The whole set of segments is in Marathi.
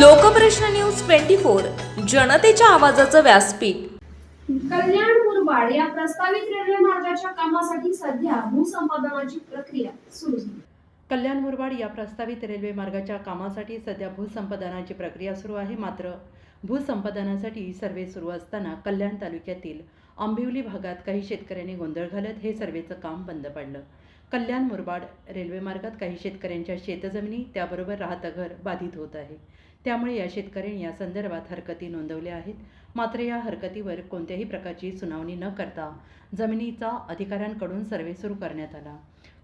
लोकप्रश्न न्यूज ट्वेंटी फोर जनतेच्या आवाजाचं व्यासपीठ. कल्याण मुरबाड या प्रस्तावित रेल्वे मार्गाच्या कामासाठी सध्या भूसंपादनाची प्रक्रिया सुरू झाली. कल्याण मुरबाड या प्रस्तावित रेल्वे मार्गाच्या कामासाठी सध्या भूसंपादनाची प्रक्रिया सुरू आहे. मात्र भूसंपादनासाठी सर्वे सुरू असताना कल्याण तालुक्यातील आंबिवली भागात काही शेतकऱ्यांनी गोंधळ घालत हे सर्वेचं काम बंद पडलं. कल्याण मुरबाड रेल्वेमार्गात काही शेतकऱ्यांच्या शेतजमिनी त्याबरोबर राहतं घर बाधित होत आहे. त्यामुळे या शेतकऱ्यांनी या संदर्भात हरकती नोंदवल्या आहेत. मात्र या हरकतीवर कोणत्याही प्रकारची सुनावणी न करता जमिनीचा अधिकाऱ्यांकडून सर्वे सुरू करण्यात आला.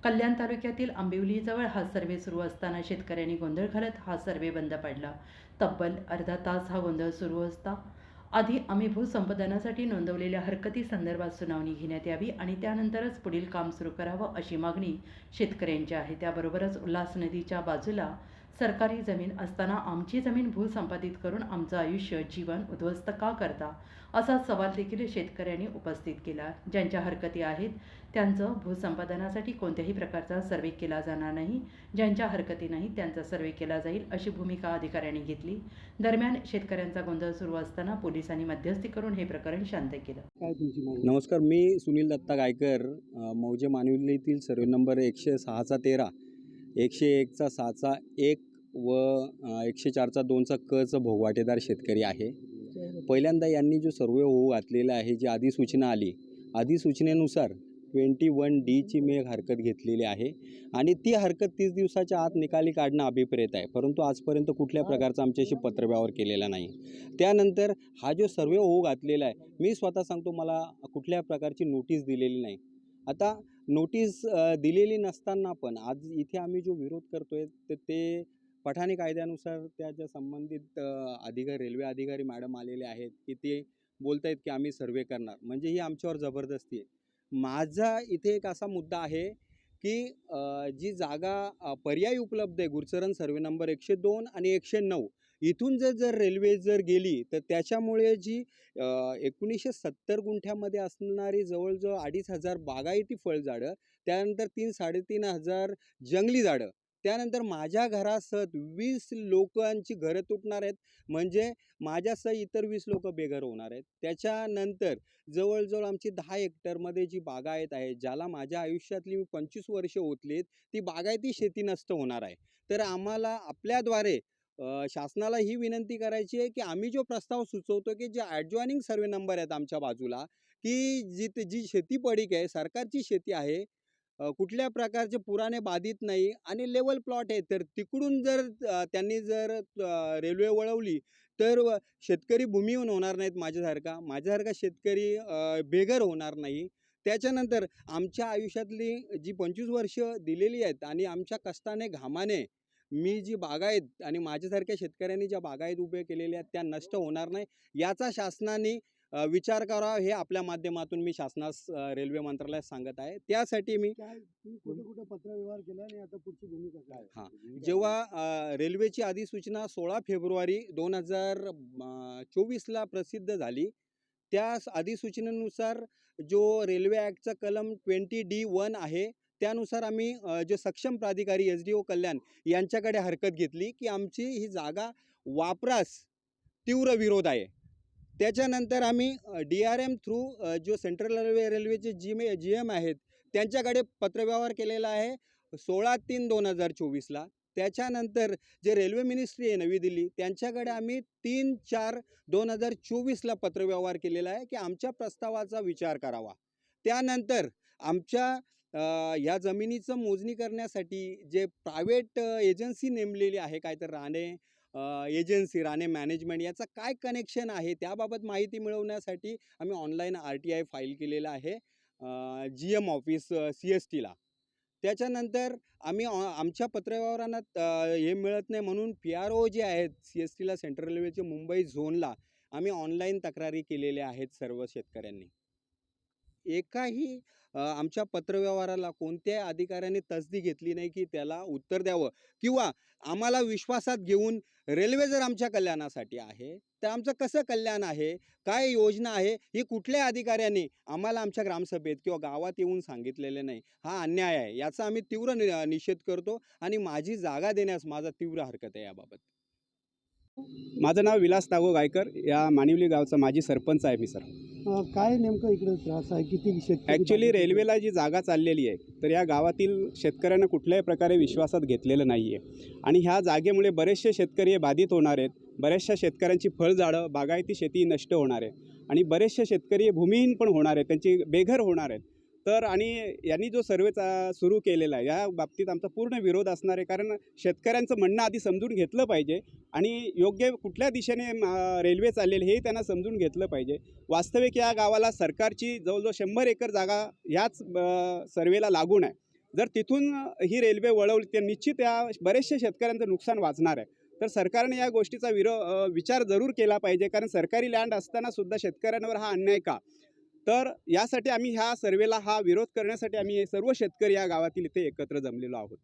कल्याण तालुक्यातील आंबिवलीजवळ हा सर्वे सुरू असताना शेतकऱ्यांनी गोंधळ घालत हा सर्वे बंद पडला. तब्बल अर्धा तास हा गोंधळ सुरू असता आधी आम्ही भूसंपादनासाठी नोंदवलेल्या हरकती संदर्भात सुनावणी घेण्यात यावी आणि त्यानंतरच पुढील काम सुरू करावं अशी मागणी शेतकऱ्यांची आहे. त्याबरोबरच उल्हास नदीच्या बाजूला सरकारी जमीन असताना आमची जमीन भूसंपादित करून आमचं आयुष्य जीवन उद्ध्वस्त का करता असा सवाल देखील शेतकऱ्यांनी उपस्थित केला. ज्यांच्या हरकती आहेत त्यांचं भूसंपादनासाठी कोणत्याही प्रकारचा सर्वे केला जाणार नाही. ज्यांच्या हरकती नाही त्यांचा सर्वे केला जाईल अशी भूमिका अधिकाऱ्यांनी घेतली. दरम्यान शेतकऱ्यांचा गोंधळ सुरू असताना पोलिसांनी मध्यस्थी करून हे प्रकरण शांत केलं. काय तुमची मागणी नमस्कार मी सुनील दत्ता गायकर मौजे मानवलीतील सर्वे नंबर एकशे सहाचा तेरा. एकशे एकचा सहाचा एक व एकशे चारचा दोनचा कचा भोगवाटेदार शेतकरी आहे. पहिल्यांदा यांनी जो सर्वे होऊ घातलेला आहे जी अधिसूचना आली अधिसूचनेनुसार ट्वेंटी वन डीची मी एक हरकत घेतलेली आहे आणि ती हरकत तीस दिवसाच्या आत निकाली काढणं अभिप्रेत आहे. परंतु आजपर्यंत कुठल्या प्रकारचा आमच्याशी पत्रव्यवहार केलेला नाही. त्यानंतर हा जो सर्वे होऊ घातलेला आहे मी स्वतः सांगतो मला कुठल्या प्रकारची नोटीस दिलेली नाही. आता नोटीस दिलेली नसताना पण आज इथे आम्ही जो विरोध करतोय तर ते पठाणी कायद्यानुसार त्या ज्या संबंधित अधिकारी रेल्वे अधिकारी मॅडम आलेले आहेत की ते बोलत आहेत की आम्ही सर्वे करणार. म्हणजे ही आमच्यावर जबरदस्ती आहे. माझा इथे एक असा मुद्दा आहे की जी जागा पर्याय पर्यायी उपलब्ध आहे गुरचरण सर्वे नंबर एकशे दोन आणि एकशे नऊ इथून जर जर रेल्वे जर गेली तर त्याच्यामुळे जी एकोणीसशे सत्तर गुंठ्यामध्ये असणारी जवळजवळ अडीच हजार बागायती फळझाडं त्यानंतर तीन साडेतीन हजार जंगली झाडं त्यानंतर माझ्या घरासह वीस लोकांची घरं तुटणार आहेत. म्हणजे माझ्यासह इतर वीस लोक बेघर होणार आहेत. त्याच्यानंतर जवळजवळ आमची दहा हेक्टरमध्ये जी बागायत आहे ज्याला माझ्या आयुष्यातली मी पंचवीस वर्ष ओतलीत ती बागायती शेती नष्ट होणार आहे. तर आम्हाला आपल्याद्वारे शासनाला ही विनंती करायची आहे की आम्ही जो प्रस्ताव सुचवतो की जे ॲडजॉईनिंग सर्वे नंबर आहेत आमच्या बाजूला की जी जी शेती पडीक आहे सरकारची शेती आहे कुठल्या प्रकारचे पुराणे बाधित नाही आणि लेवल प्लॉट आहे तर तिकडून जर त्यांनी जर रेल्वे वळवली तर शेतकरी भूमीहून होणार नाहीत माझ्यासारखा. माझ्यासारखा शेतकरी बेघर होणार नाही. त्याच्यानंतर आमच्या आयुष्यातली जी पंचवीस वर्ष दिलेली आहेत आणि आमच्या कष्टाने घामाने मी जी बागायत आणि माझ्यासारख्या शेतकऱ्यांनी ज्या बागायत उभे केलेल्या आहेत त्या नष्ट होणार नाही याचा शासनाने विचार करावा हे आपल्या माध्यमातून मी शासनास रेल्वे मंत्रालयात सांगत आहे त्यासाठी मी पत्रव्यवहार केला आणि आता पुढची भूमिका काय? हां. जेव्हा रेल्वेची अधिसूचना सोळा फेब्रुवारी दोन हजार चोवीसला प्रसिद्ध झाली त्या अधिसूचनेनुसार जो रेल्वे ॲक्टचा कलम ट्वेंटी डी वन आहे त्यानुसार आम्ही जे सक्षम प्राधिकारी एस डी ओ कल्याण यांच्याकडे हरकत घेतली की आमची ही जागा वापरास तीव्र विरोध आहे. त्याच्यानंतर आम्ही डी आर एम थ्रू जो सेंट्रल रेल्वे रेल्वेचे जी मे जी एम आहेत त्यांच्याकडे पत्रव्यवहार केलेला आहे सोळा तीन दोन हजार चोवीसला. त्याच्यानंतर जे रेल्वे मिनिस्ट्री आहे नवी दिल्ली त्यांच्याकडे आम्ही तीन चार दोन हजार चोवीसला पत्रव्यवहार केलेला आहे की आमच्या प्रस्तावाचा विचार करावा. त्यानंतर आमच्या ह्या जमिनीचं मोजणी करण्यासाठी जे प्रायव्हेट एजन्सी नेमलेली आहे काय तर राणे एजन्सी राणे मॅनेजमेंट याचं काय कनेक्शन आहे त्याबाबत माहिती मिळवण्यासाठी आम्ही online R T I file केलेला आहे G M office C S टीला. त्याच्यानंतर आम्ही आमच्या पत्रव्यवहारांना हे मिळत नाही म्हणून पी आर ओ जे आहेत सी एस टीला सेंट्रल रेल्वेचे मुंबई झोनला आम्ही ऑनलाईन तक्रारी केलेल्या आहेत सर्व शेतकऱ्यांनी. एकाही आमच्या पत्रव्यवहाराला कोणत्याही अधिकाऱ्याने तसदी घेतली नाही की त्याला उत्तर द्यावं किंवा आम्हाला विश्वासात घेऊन रेल्वे जर आमच्या कल्याणासाठी आहे तर आमचं कसं कल्याण आहे काय योजना आहे ही कुठल्या अधिकाऱ्याने आम्हाला आमच्या ग्रामसभेत किंवा गावात येऊन सांगितलेले नाही. हा अन्याय आहे याचा आम्ही तीव्र नि निषेध करतो आणि माझी जागा देण्यास माझा तीव्र हरकत आहे याबाबत. माझं नाव विलास तागो गायकर या मानिवली गावचा माजी सरपंच आहे मी सर. अ, काय नेमकं इकडे त्रास आहे? किती शेतकरी ॲक्च्युली? रेल्वेला जी जागा चाललेली आहे तर या गावातील शेतकऱ्यांना कुठल्याही प्रकारे विश्वासात घेतलेलं नाही आहे. आणि ह्या जागेमुळे बरेचसे शेतकरी हे बाधित होणार आहेत. बऱ्याचशा शेतकऱ्यांची फळझाडं बागायती शेती नष्ट होणार आहे. आणि बरेचसे शेतकरी हे भूमिहीन पण होणार आहेत. त्यांची बेघर होणार आहेत. तर आणि यांनी जो सर्वे चा सुरू केलेला आहे या बाबतीत आमचा पूर्ण विरोध असणार आहे. कारण शेतकऱ्यांचं म्हणणं आधी समजून घेतलं पाहिजे आणि योग्य कुठल्या दिशेने रेल्वे चाललेली हे त्यांना समजून घेतलं पाहिजे. वास्तविक या गावाला सरकारची जवळजवळ शंभर एकर जागा ह्याच सर्वेला लागून आहे. जर तिथून ही रेल्वे वळवली तर निश्चित या बरेचशा शेतकऱ्यांचं नुकसान वाचणार आहे. तर सरकारने या गोष्टीचा विरो विचार जरूर केला पाहिजे. कारण सरकारी लँड असताना सुद्धा शेतकऱ्यांवर हा अन्याय का? तर यासाठी आम्ही ह्या सर्वेला हा विरोध करण्यासाठी आम्ही सर्व शेतकरी या गावातील इथे एकत्र जमलेलो आहोत.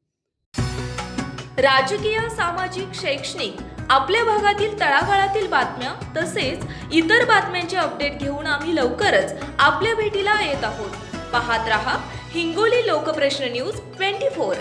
राजकीय सामाजिक शैक्षणिक आपल्या भागातील तळागाळातील बातम्या तसेच इतर बातम्यांचे अपडेट घेऊन आम्ही लवकरच आपल्या भेटीला येत आहोत. पाहत रहा Hingoli Lokprashna news twenty four.